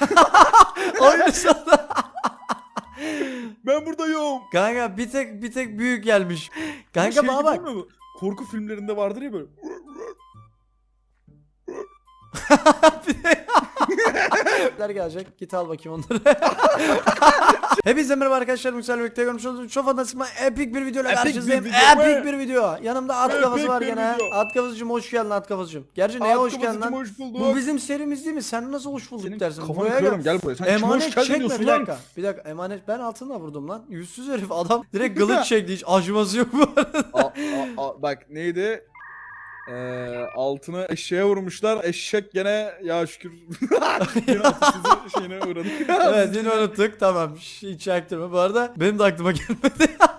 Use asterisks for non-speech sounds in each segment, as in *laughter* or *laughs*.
*laughs* Oyun sonu. Ben buradayım. Kanka bir tek bir tek büyük gelmiş. Kanka Şey bana gibi bak. değil mi bu? Korku filmlerinde vardır ya böyle. *laughs* *laughs* gelecek. Git al bakayım onları. *laughs* Hepinize merhaba arkadaşlar. Müksel birlikte görmüş olduğunuz çok fantastik epik bir video ile Epik bir karşınızdayım. video. Epik bir video. Yanımda at kafası var bir gene. video. At kafasıcım hoş geldin at kafasıcım. Gerçi neye hoş geldin lan? Hoş bulduk. Bu bizim serimiz değil mi? Sen nasıl hoş bulduk Senin dersin? kafanı Buraya kırarım gel. buraya. Sen kime Emanet hoş geldin çekme diyorsun bir lan? dakika. Bir dakika emanet ben altına vurdum lan. Yüzsüz herif adam direkt kılıç çekti hiç acıması yok bu arada. A- a- a- bak neydi? Ee, altına eşeğe vurmuşlar. Eşek gene ya şükür *laughs* yine şeyine uğradık. evet yine unuttuk tamam hiç çaktırma. Bu arada benim de aklıma gelmedi. *laughs*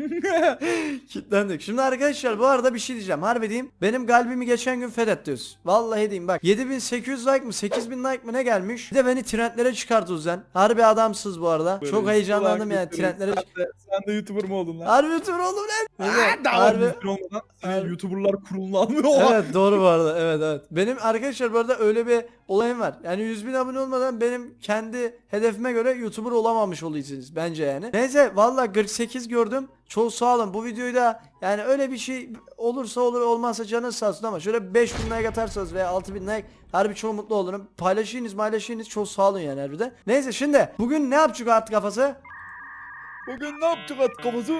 *laughs* Kitlendik. Şimdi arkadaşlar bu arada bir şey diyeceğim. Harbi diyeyim. Benim kalbimi geçen gün fethediyoruz. Vallahi diyeyim bak. 7800 like mı 8000 like mı ne gelmiş? Bir de beni trendlere çıkarttı Uzen. Harbi adamsız bu arada. Böyle Çok heyecanlandım kulak yani trendlere. Sen de, sen de YouTuber mı oldun lan? Harbi YouTuber oldum lan. Aa, daha Harbi. YouTuber olmadan senin Harbi. YouTuber'lar kurulunu almıyor. *laughs* Evet doğru bu arada evet evet. Benim arkadaşlar bu arada öyle bir olayım var. Yani 100 bin abone olmadan benim kendi hedefime göre YouTuber olamamış oluyorsunuz bence yani. Neyse valla 48 gördüm. Çok sağ olun. Bu videoyu da yani öyle bir şey olursa olur olmazsa canınız sağ olsun ama şöyle 5000 like atarsanız veya 6000 like harbi çok mutlu olurum. Paylaşıyınız paylaşıyınız çok sağ olun yani harbiden. Neyse şimdi bugün ne yapacak at kafası? Bugün ne yapacak at kafası?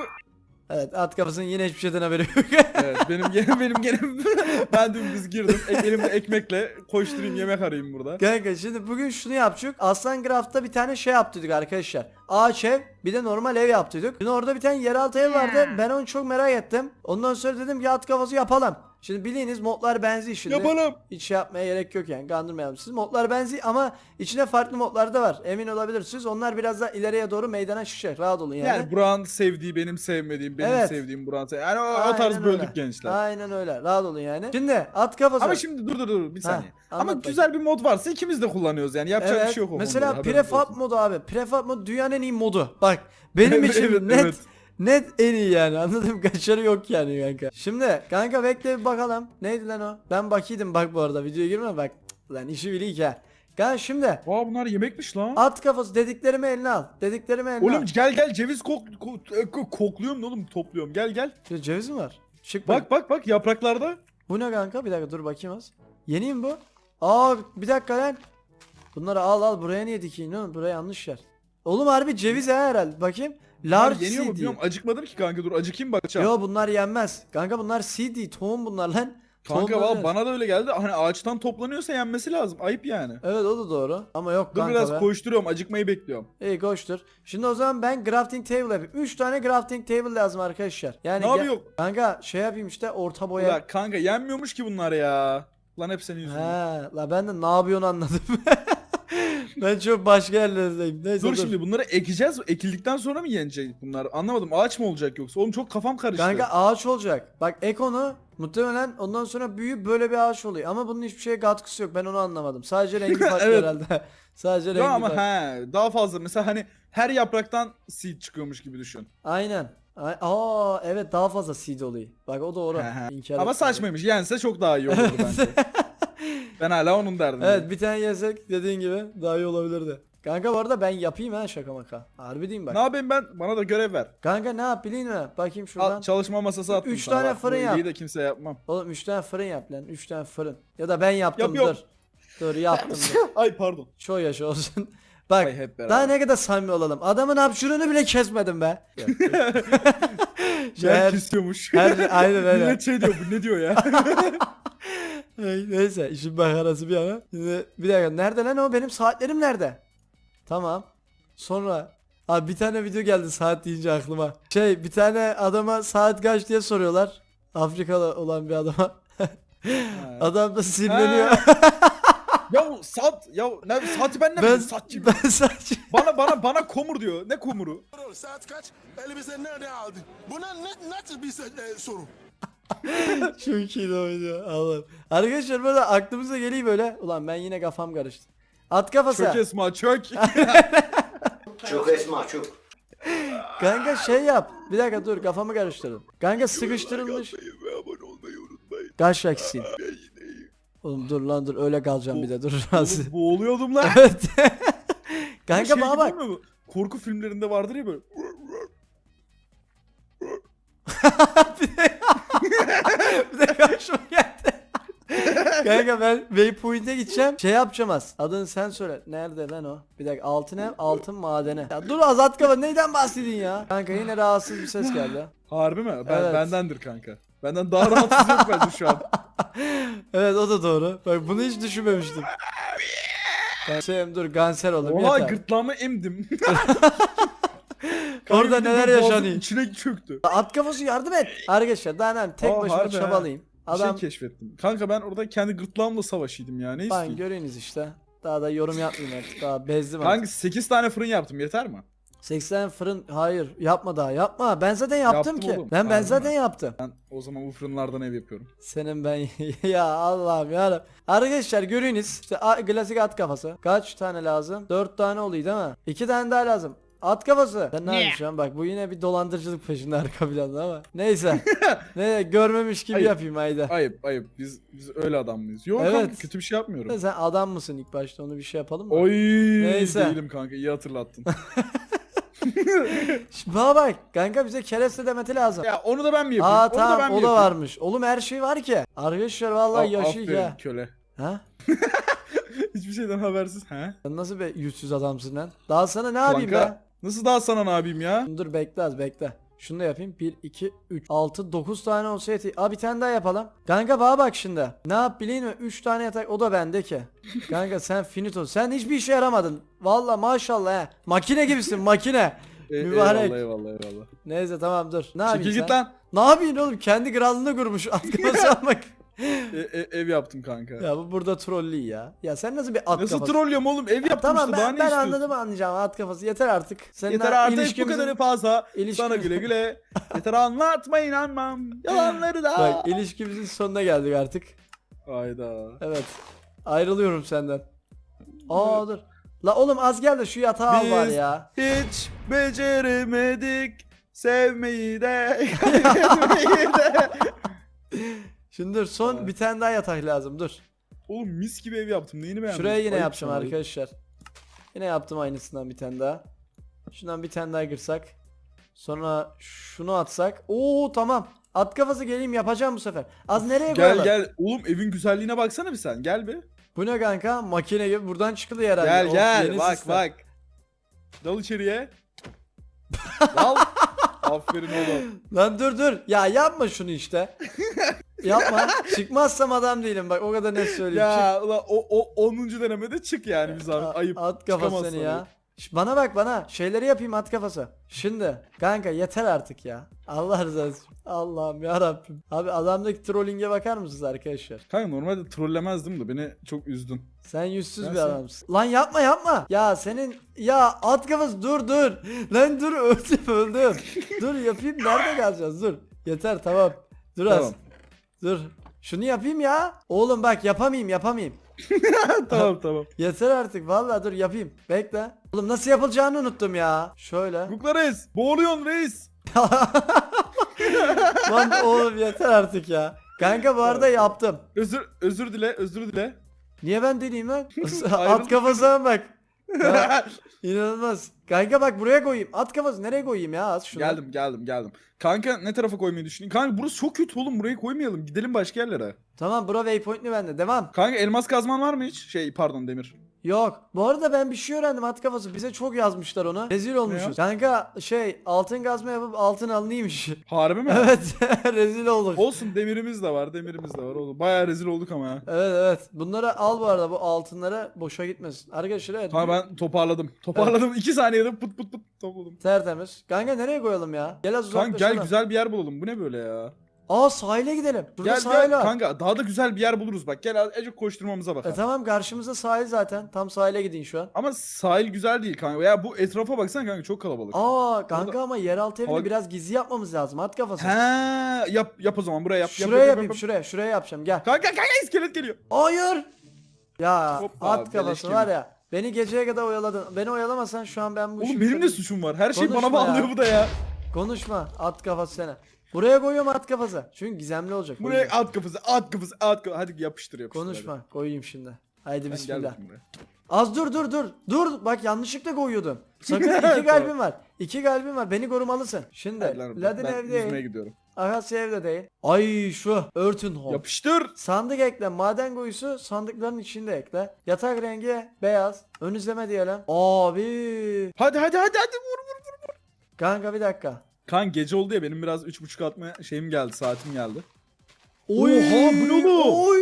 Evet at kafasının yine hiçbir şeyden haberi yok. *laughs* Evet benim *laughs* gene benim gene *laughs* ben dümdüz girdim. Ek, elimde ekmekle koşturayım yemek arayayım burada. Kanka şimdi bugün şunu yapacak. Aslan Craft'ta bir tane şey yaptıydık arkadaşlar. Ağaç ev bir de normal ev yaptıydık. Şimdi orada bir tane yeraltı ev vardı. Ben onu çok merak ettim. Ondan sonra dedim ki at kafası yapalım. Şimdi bildiğiniz modlar benziyor şimdi. Yapalım. Hiç şey yapmaya gerek yok yani kandırmayalım siz. Modlar benziyor ama içine farklı modlar da var. Emin olabilirsiniz. Onlar biraz daha ileriye doğru meydana çıkacak. Rahat olun yani. Yani Burak'ın sevdiği benim sevmediğim, benim Evet. sevdiğim Burak'ın sevdiği. Yani o, o tarz öyle. böldük gençler. Aynen öyle. Rahat olun yani. Şimdi at kafası. Ama şimdi dur dur dur bir Ha, saniye. Ama anlat güzel bir mod varsa ikimiz de kullanıyoruz yani yapacak bir şey yok Mesela haberiniz prefab modu abi. Prefab mod dünyanın en iyi modu. Bak benim *laughs* Evet, için evet, net evet. Net en iyi yani. Anladım *laughs* kaçarı yok yani kanka. Şimdi kanka bekle bir bakalım. Neydi lan o? Ben bakıyordum bak bu arada videoya girme bak. Lan işi biliyik ha. Kanka şimdi Aa bunlar yemekmiş lan. at kafası dediklerimi eline al. Dediklerimi eline Oğlum al. gel gel ceviz kok, kok- e, kok- kokluyorum da oğlum topluyorum. Gel gel. Şurada ceviz mi var? Çık bak. Bak bak bak yapraklarda. Bu ne kanka? Bir dakika dur bakayım az. Yeni mi bu? Aa bir dakika lan. Bunları al al buraya niye dikeyim oğlum? Buraya yanlış yer. Oğlum harbi ceviz ha herhalde. Bakayım. Large yeniyor mu CD. bilmiyorum. Acıkmadım ki kanka dur acıkayım bakacağım. Yo bunlar yenmez. Kanka bunlar CD, tohum bunlar lan. kanka valla bana da öyle geldi. Hani ağaçtan toplanıyorsa yenmesi lazım. Ayıp yani. Evet o da doğru. Ama yok Dur kanka biraz be. koşturuyorum. Acıkmayı bekliyorum. İyi koştur. Şimdi o zaman ben crafting table yapayım. 3 tane crafting table lazım arkadaşlar. Yani Ne gel- yapıyor? Kanka şey yapayım işte orta boya. Ya kanka yenmiyormuş ki bunlar ya. Lan hep senin yüzünden. He, la ben de ne yapıyorsun anladım. *laughs* ben çok başka yerlerdeyim. Neyse Dur şimdi bunları ekeceğiz. Ekildikten sonra mı yenecek bunlar? Anlamadım. Ağaç mı olacak yoksa? Oğlum çok kafam karıştı. Kanka ağaç olacak. Bak ek onu muhtemelen ondan sonra büyüyüp böyle bir ağaç oluyor. Ama bunun hiçbir şeye katkısı yok. Ben onu anlamadım. Sadece *laughs* rengi farklı Evet. herhalde. *laughs* Sadece rengi ama farklı. he daha fazla mesela hani her yapraktan seed çıkıyormuş gibi düşün. Aynen. Ay- Aa evet daha fazla seed oluyor. Bak o doğru. İnkar ama etmiyorum. saçmaymış. Yense çok daha iyi olurdu *laughs* bence. Ben hala onun derdim. Evet bir tane yesek dediğin gibi daha iyi olabilirdi. Kanka bu arada ben yapayım ha şaka maka. Harbi diyeyim bak. Ne yapayım ben? Bana da görev ver. Kanka ne yap bileyim mi? Bakayım şuradan. Al, çalışma masası attım Üç sana. tane Bak, bu fırın yap. iyiliği de kimseye yapmam. Oğlum 3 tane fırın yap lan. 3 tane fırın. Ya da ben yaptım Yapıyorum. dur. Dur yaptım dur. *laughs* Ay pardon. Çoğu yaş olsun. *laughs* Bak Ay hep beraber. daha ne kadar samimi olalım. Adamın hapşurunu bile kesmedim be. *laughs* Yer kesiyormuş. her, aynen öyle. Millet şey diyor bu ne diyor ya? Ay, Neyse işin makarası bir yana. Şimdi bir dakika nerede lan o benim saatlerim nerede? Tamam. Sonra Abi bir tane video geldi saat deyince aklıma. Şey bir tane adama saat kaç diye soruyorlar. Afrikalı olan bir adama. *laughs* Adam da sinirleniyor. ya saat ya ne saati ben ne ben saatçi. ben saat Bana bana bana komur diyor. Ne komuru? Saat kaç? Elbise nerede aldın? Buna ne, nasıl bir e, soru? *laughs* Çok iyi o video. Allah'ım. Arkadaşlar böyle aklımıza geliyor böyle. Ulan ben yine kafam karıştı. At kafası. Çök Esma çök. *laughs* Çok Esma çok. Kanka şey yap. Bir dakika dur kafamı karıştırdım. Kanka sıkıştırılmış. Kaç iyiyim. Oğlum dur lan dur öyle kalacağım bir de dur. Oğlum boğuluyordum lan. *laughs* Evet. Kanka Şey bana bak. mi bu? Korku filmlerinde vardır ya böyle. bir de karşıma geldi. Kanka ben Waypoint'e gideceğim. Şey yapacağım az. Adını sen söyle. Nerede lan o? Bir dakika altın ev, altın madene. Ya dur Azat Kaba neyden bahsedin ya? Kanka yine rahatsız bir ses geldi. Harbi mi? Ben, Evet. Bendendir kanka. Benden daha rahatsız yok bence şu an. *laughs* Evet o da doğru. Bak bunu hiç düşünmemiştim. Ben Şeyim dur kanser oğlum Oha yeter. gırtlağımı emdim. *laughs* Orada neler yaşanıyor? İçine çöktü. At kafası yardım et. Arkadaşlar daha ne tek Aa, başıma harbi ha. çabalayayım. Bir Adam şey keşfettim. Kanka ben orada kendi gırtlağımla savaşıydım ya. Ne ben göreyiniz işte. Daha da yorum yapmayayım artık. Daha bezdim Kanka artık. 8 tane fırın yaptım yeter mi? 80 fırın hayır yapma daha yapma. Ben zaten yaptım, Yaptım ki. oğlum. Ben ben Harbi zaten yaptım. Ben o zaman bu fırınlardan ev yapıyorum. Senin ben *laughs* ya Allah'ım ya Arkadaşlar görüyorsunuz işte a- klasik at kafası. Kaç tane lazım? 4 tane oluyor değil mi? 2 tane daha lazım. At kafası. Sen ne yapıyorsun şu an? Bak bu yine bir dolandırıcılık peşinde arka planda ama. Neyse. *laughs* ne görmemiş gibi Ayıp. yapayım haydi. Ayıp ayıp biz biz öyle adam mıyız? Yok Evet. kanka kötü bir şey yapmıyorum. Sen adam mısın ilk başta onu bir şey yapalım mı? Oy Neyse. değilim kanka iyi hatırlattın. *laughs* *laughs* Şimdi bana bak kanka bize kereste demeti lazım. ya onu da ben mi yapayım? Aa onu da ben tamam mi o da yapayım? varmış. Oğlum her şey var ki. Arkadaşlar vallahi A- yaşıyor aferin ya. köle. Ha? Hiçbir şeyden habersiz. He? Sen nasıl bir yüzsüz adamsın lan? Daha sana ne yapayım Kanka, ben? Nasıl daha sana ne yapayım ya? Dur bekle az bekle. Şunu da yapayım. 1, 2, 3, 6, 9 tane olsa yetiyor. Aa bir tane daha yapalım. Kanka bana bak şimdi. Ne yap bileyim mi? 3 tane yatak o da bende ki. *laughs* Kanka sen finito. Sen hiçbir işe yaramadın. Valla maşallah he. Makine gibisin makine. E, Mübarek. Eyvallah eyvallah eyvallah. Neyse tamam dur. Ne yapayım Çekil sen? git lan. Ne yapayım oğlum? Kendi kralını kurmuş. *laughs* Atkımı bak. *laughs* E, e, ev yaptım kanka. Ya bu burada trollü ya. Ya sen nasıl bir at Nasıl kafası? trollüyorum oğlum? Ev yaptım Tamam işte daha ben, ne ben istiyorsun? anladım anlayacağım at kafası. Yeter artık. Seninle Yeter artık bu kadarı fazla. İlişkimiz- Sana güle güle. *laughs* Yeter anlatma inanmam. Yalanları da. Bak ilişkimizin sonuna geldik artık. Hayda. Evet. Ayrılıyorum senden. Aa dur. La oğlum az gel de şu yatağı al var Biz- ya. Hiç beceremedik sevmeyi de *laughs* kaybetmeyi de. Şimdi dur son bir tane daha yatak lazım dur. Oğlum mis gibi ev yaptım. Neyini beğendin? Şuraya yine Ayıp yapacağım sana, ayıp. arkadaşlar. Yine yaptım aynısından bir tane daha. Şundan bir tane daha kırsak. Sonra şunu atsak. Oo tamam. At kafası geleyim yapacağım bu sefer. Az nereye Gel koyalım? gel. Oğlum evin güzelliğine baksana bir sen. Gel bir. Bu ne kanka? Makine gibi buradan çıkılıyor herhalde. Gel Of, gel. Bak sistem. bak. Dal içeriye. *laughs* Dal. Aferin oğlum. Lan dur dur. Ya yapma şunu işte. *laughs* yapma. *laughs* Çıkmazsam adam değilim bak o kadar net söyleyeyim. Çık. Ya ulan o, o 10. denemede çık yani bir zahmet. Ayıp. At kafası Çıkamazsın seni ya. Şş, bana bak bana. Şeyleri yapayım at kafası. Şimdi kanka yeter artık ya. Allah rızası için. Allah'ım ya Rabbim. Abi adamdaki trolling'e bakar mısınız arkadaşlar? Kanka normalde trollemezdim de beni çok üzdün. Sen yüzsüz Ben bir sen- adamsın. Lan yapma yapma. Ya senin ya at kafası dur dur. Lan dur *laughs* öldüm öldüm. dur yapayım nerede kalacağız dur. Yeter tamam. Dur az. Tamam. Dur. Şunu yapayım ya. Oğlum bak yapamayayım yapamayayım. *laughs* tamam tamam. Yeter artık vallahi dur yapayım. Bekle. Oğlum nasıl yapılacağını unuttum ya. Şöyle. Kukla reis. Boğuluyorsun reis. *laughs* Lan oğlum yeter artık ya. Kanka bu arada yaptım. Özür özür dile özür dile. Niye ben deliyim lan? *laughs* At kafasına bak. Ya, *laughs* İnanılmaz. Kanka bak buraya koyayım. At kafası nereye koyayım ya? At şunu. geldim geldim geldim. Kanka ne tarafa koymayı düşünüyorsun? Kanka burası çok kötü oğlum burayı koymayalım. Gidelim başka yerlere. Tamam bura waypoint'li bende. Devam. Kanka elmas kazman var mı hiç? Şey pardon demir. Yok. Bu arada ben bir şey öğrendim at kafası. Bize çok yazmışlar onu. Rezil olmuşuz. Kanka şey altın kazma yapıp altın alınıymış. *laughs* Harbi mi? evet. *laughs* Rezil olduk. Olsun demirimiz de var demirimiz de var oğlum. Bayağı rezil olduk ama ya. Evet evet. Bunları al bu arada. Bu altınlara boşa gitmesin. Arkadaşlar evet. Kanka ben toparladım. Toparladım. 2 saniyede pıt pıt pıt topladım. Tertemiz. Kanka nereye koyalım ya? Gel az Kanka uzaklaşalım. gel güzel bir yer bulalım. Bu ne böyle ya? Aa sahile gidelim. Burada gel sahil gel var. kanka daha da güzel bir yer buluruz bak. Gel azıcık koşturmamıza E bakalım. tamam karşımızda sahil zaten. Tam sahile gidin şu an. Ama sahil güzel değil kanka. Ya bu etrafa baksana kanka çok kalabalık. Aa kanka Orada- ama yeraltı evini Hava- biraz gizli yapmamız lazım. At kafası. He yap yap o zaman buraya yap. yap, şuraya yap, yap, yapayım yap. şuraya. Şuraya yapacağım gel. Kanka kanka iskelet geliyor. Hayır. Ya Hoppa, at kafası gibi. var ya. Beni geceye kadar oyaladın. Beni oyalamasan şu an ben bu Oğlum benim de suçum var. Her şey bana bağlıyor bu da ya. Konuşma at kafası seni. Buraya koyuyorum at kafası. Çünkü gizemli olacak. Buraya koyacağım. at kafası at kafası at kafası. Hadi yapıştır yapıştır. Konuşma. Koyayım şimdi. Haydi Hadi. Gel bismillah. bakayım buraya. Az dur dur dur. Dur bak yanlışlıkla koyuyordum. Sakın iki *laughs* Tamam. kalbim var. İki kalbim var. Beni korumalısın. Şimdi Hadi lan, Ladin ben ev yüzmeye değil. gidiyorum. Akasya evde değil. Ay şu örtün home. Yapıştır. Sandık ekle. Maden kuyusu sandıkların içinde ekle. Yatak rengi beyaz. Ön izleme diyelim. Abi. Hadi hadi hadi hadi vur vur vur. Kanka bir dakika. Kan gece oldu ya benim biraz 3.5 atma şeyim geldi saatim geldi. Oy. Oha, bu ne oğlum? Oy.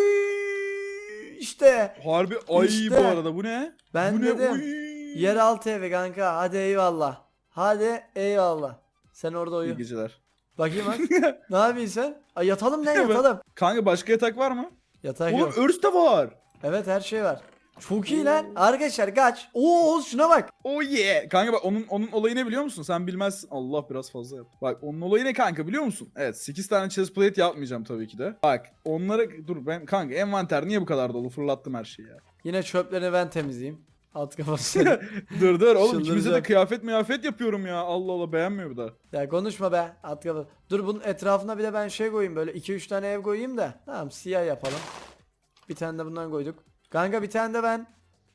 İşte. Harbi ay İşte. bu arada bu ne? Ben bu ne? dedim. Oy. Yeraltı evi kanka. Hadi eyvallah. Hadi eyvallah. Sen orada İyi uyu. geceler. Bakayım bak. *laughs* ne yapıyorsun sen? Ay yatalım lan yatalım. Kanka başka yatak var mı? Yatak Oğlum yok. örs de var. Evet her şey var. Çok iyi lan. Arkadaşlar kaç. Oo Oğuz şuna bak. Oh yeah. Kanka bak onun onun olayı ne biliyor musun? Sen bilmezsin. Allah biraz fazla yap. Bak onun olayı ne kanka biliyor musun? Evet 8 tane chest plate yapmayacağım tabii ki de. Bak onları dur ben kanka envanter niye bu kadar dolu? Fırlattım her şeyi ya. Yine çöplerini ben temizleyeyim. Alt kafası. *laughs* dur dur oğlum ikimize de kıyafet miyafet yapıyorum ya. Allah Allah beğenmiyor bu da. ya konuşma be. Alt kafası. Dur bunun etrafına bir de ben şey koyayım böyle 2-3 tane ev koyayım da. Tamam siyah yapalım. Bir tane de bundan koyduk. Kanka bir tane de ben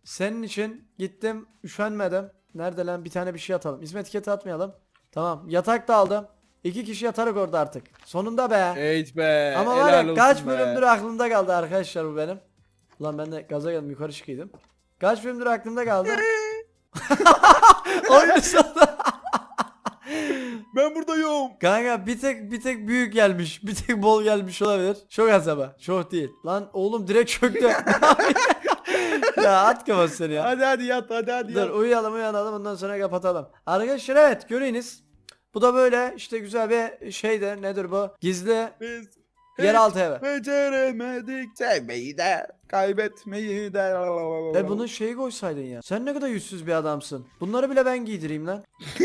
senin için gittim üşenmedim. Nerede lan bir tane bir şey atalım. İsmet etiketi atmayalım. Tamam yatak da aldım. İki kişi yatarak orada artık. Sonunda be. Eğit be. Ama var ya kaç be. bölümdür aklımda kaldı arkadaşlar bu benim. Ulan ben de gaza geldim yukarı çıkıyordum. Kaç bölümdür aklımda kaldı. *laughs* Oyun sonunda. Ben buradayım. Kanka bir tek bir tek büyük gelmiş. Bir tek bol gelmiş olabilir. Çok az ama. Çok değil. Lan oğlum direkt çöktü. *laughs* ya at kafası seni ya. Hadi hadi yat hadi hadi Dur yat. uyuyalım uyanalım ondan sonra kapatalım. Arkadaşlar evet göreyiniz. Bu da böyle işte güzel bir şeydir. Nedir bu? Gizli Biz yeraltı evi. beceremedik sevmeyi de kaybetmeyi de. E bunun şeyi koysaydın ya. Sen ne kadar yüzsüz bir adamsın. Bunları bile ben giydireyim lan.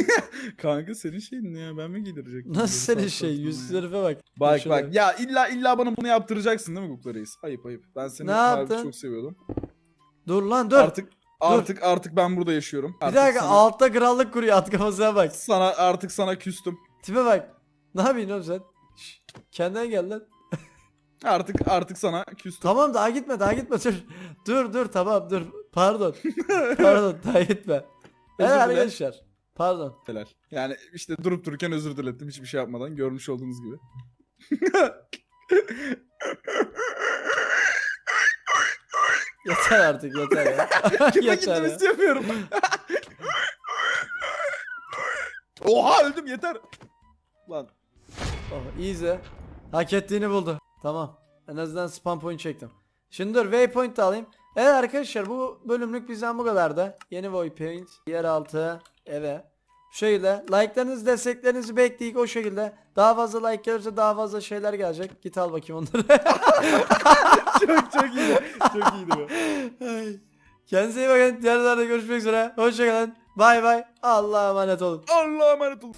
*laughs* Kanka senin şeyin ne ya ben mi giydirecektim? Nasıl senin şey? Yüzsüz herife bak. Bak Şuraya bak ya illa illa bana bunu yaptıracaksın değil mi Gukla Reis? Ayıp ayıp. Ben seni Ne harbi yaptın? çok seviyordum. Dur lan dur. Artık artık artık ben burada yaşıyorum. bir Artık dakika sana, altta krallık kuruyor at kafasına bak. sana artık sana küstüm. Tipe bak. Ne yapıyorsun oğlum sen? Şş, kendine gel lan. Artık artık sana küstüm. Tamam daha gitme daha gitme dur. Dur dur tamam dur. Pardon. Pardon *laughs* daha gitme. Özür dile. arkadaşlar. Pardon. Helal. Yani işte durup dururken özür dilettim hiçbir şey yapmadan görmüş olduğunuz gibi. *laughs* Yeter artık yeter ya. *laughs* Yeter ya. yapıyorum. Oha öldüm yeter. Lan Oh, easy. Hak ettiğini buldu. Tamam. En azından spam point çektim. Şimdi dur waypoint de alayım. Evet arkadaşlar bu bölümlük bizden bu kadardı. Yeni waypoint, yeraltı, eve. Bu şekilde like'larınızı desteklerinizi bekleyik o şekilde. Daha fazla like gelirse daha fazla şeyler gelecek. Git al bakayım onları. *laughs* çok çok iyiydi. Çok iyiydi bu. Ay. Kendinize iyi bakın. Diğer videolarda görüşmek üzere. Hoşçakalın. Bay bay. Allah'a emanet olun. Allah'a emanet olun.